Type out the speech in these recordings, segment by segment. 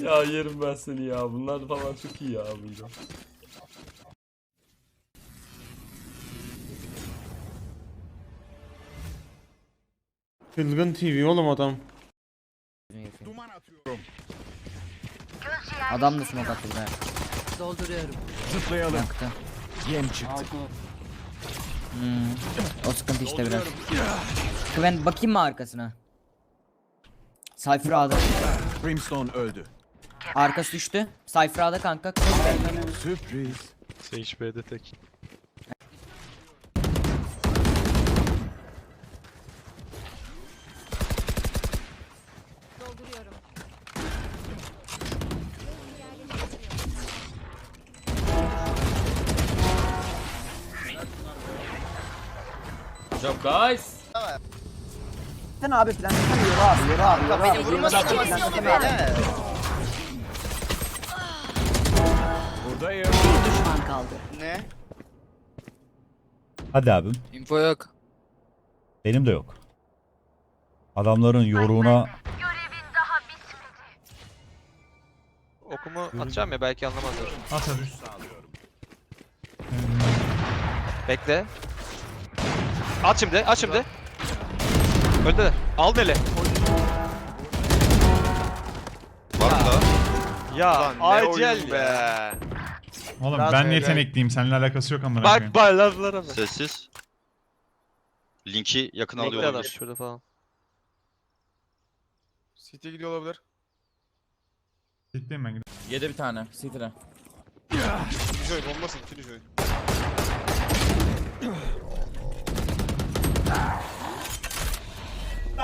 ya yerim ben seni ya. Bunlar falan çok iyi ya burada. Çılgın TV oğlum adam. Adam da smoke attı buraya. Dolduruyorum. Zıplayalım. Yaktı. Yem çıktı. Hmm. O sıkıntı işte biraz. Ben bakayım mı arkasına? Cypher A'da. Brimstone öldü. Arkası düştü. Cypher A'da kanka. Sürpriz. Sage B'de tek. Good job guys. Sen abi plan yürü abi yürü abi yürü abi. Buradayım. Bir düşman kaldı. Hadi abim. Info yok. Benim de yok. Adamların yoruğuna Okumu atacağım ya belki anlamazlar. At hadi. Bekle. At şimdi, at şimdi. Öldüler. Al deli. Var mı daha? Ya Lan acel be. ya. Oğlum Rahat ben ol, yetenekliyim. Seninle alakası yok amına koyayım. Bak bak laflara. Sessiz. Linki yakın alıyor Bekle adam şurada falan. City'ye gidiyor olabilir. Ciddiyim ben gidiyorum. Yedi bir tane. Sitire. Finish oyun olmasın.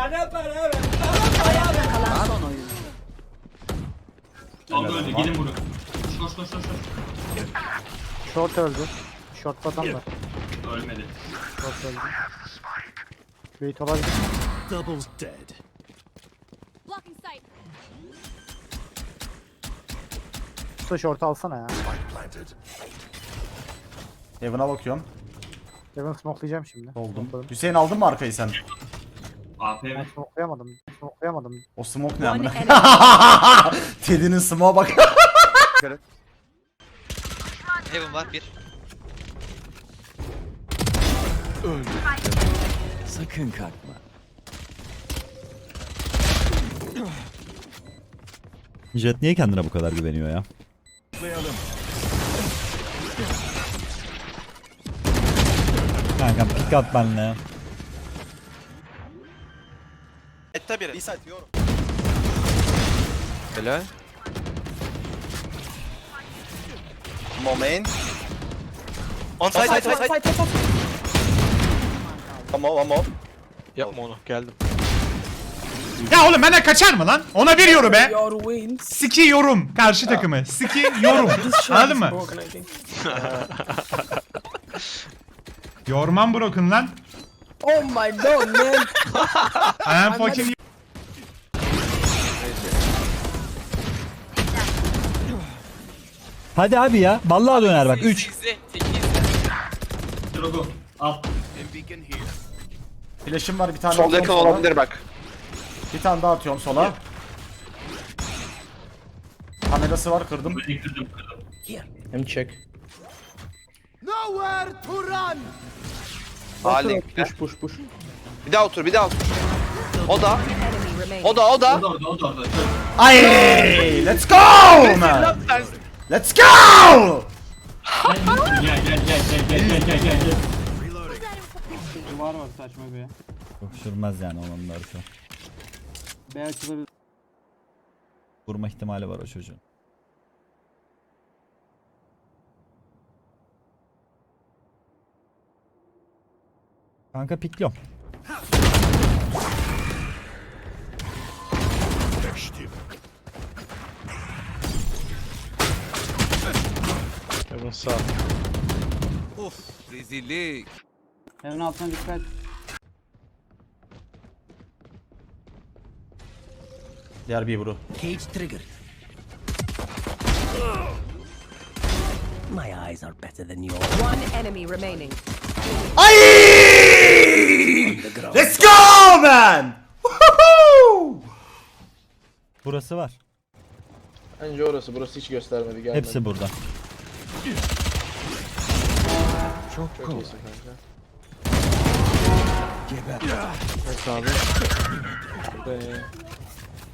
City'de. Joy bombasın Kili Joy. Kalan son oyun. Aldı öldü. Gidin bunu. Koş koş koş koş. Short öldü. Short adam var. Ölmedi. Short öldü. Wait olabilir. Double dead. Blocking sight. Usta short alsana ya. Heaven'a bakıyorum. Devon smokelayacağım şimdi. Oldum. Hüseyin aldın mı arkayı sen? AP Ben mi? smokelayamadım. Smokelayamadım. O smoke ne amına? Teddy'nin smoke'a bak. Heaven var bir. Sakın kalkma. Jet niye kendine bu kadar güveniyor ya? Zıplayalım. Kanka pick at benle. Ette biri. İsat yorum. Helal. Moment. On side side side side. One more one more. Yapma onu. Geldim. Ya oğlum benden kaçar mı lan? Ona bir yorum be. Siki yorum. Karşı takımı. Siki yorum. Anladın mı? Yorman broken lan. Oh my god man. I am fucking Hadi abi ya. Vallahi döner bak. 3. Drogo. Al. Flash'ım var bir tane. Sol atıyorum yakın sola. olabilir bak. Bir tane daha atıyorum sola. Kamerası var kırdım. Kırdım kırdım. Hem check. Halin. Push push push. Bir daha otur, bir daha otur. O da. O da, o da. Ay, let's go man. Let's go. Gel gel gel gel gel gel gel gel. Duvar var saçma bir. Kokuşurmaz yani onun da arka. B açılabilir. Vurma ihtimali var o çocuğun. Kanka pikliyorum. Heaven sağ. Evin altına dikkat. Diğer bir vuru. Cage trigger. My eyes are better than yours. One enemy remaining. Ay! Let's go man. Woohoo! Burası var. Bence orası. Burası hiç göstermedi. Gelmedi. Hepsi burada. Çok iyisin kanka. Evet abi. Burada ya.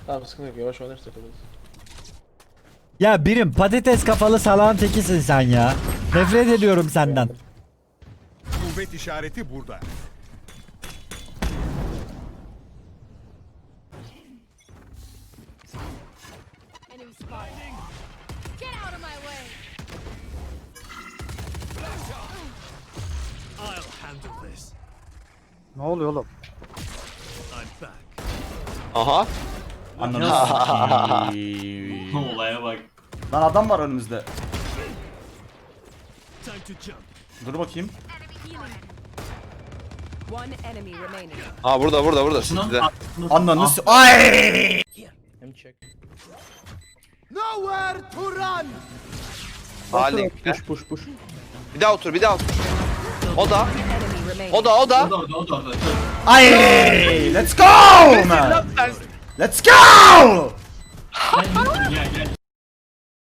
Tamam sıkıntı yok. Yavaş oynarız takılırız. Ya birim patates kafalı salağın tekisin sen ya. Nefret ediyorum senden. Kuvvet işareti burada. Enemy spotted. Get out of my way. I'll handle this. Ne oluyor oğlum? I'm back. Aha. Ananı s**eyim. Olaya bak. Lan adam var önümüzde. Time to jump. Dur bakayım. One enemy remaining. Aa burada burada burada. Sizde. Ananı s**. Ay! Aa linkte. Push push push. Bir daha otur bir daha otur. O da. O da o da. Ay! Let's go man. Let's go! Gel gel gel.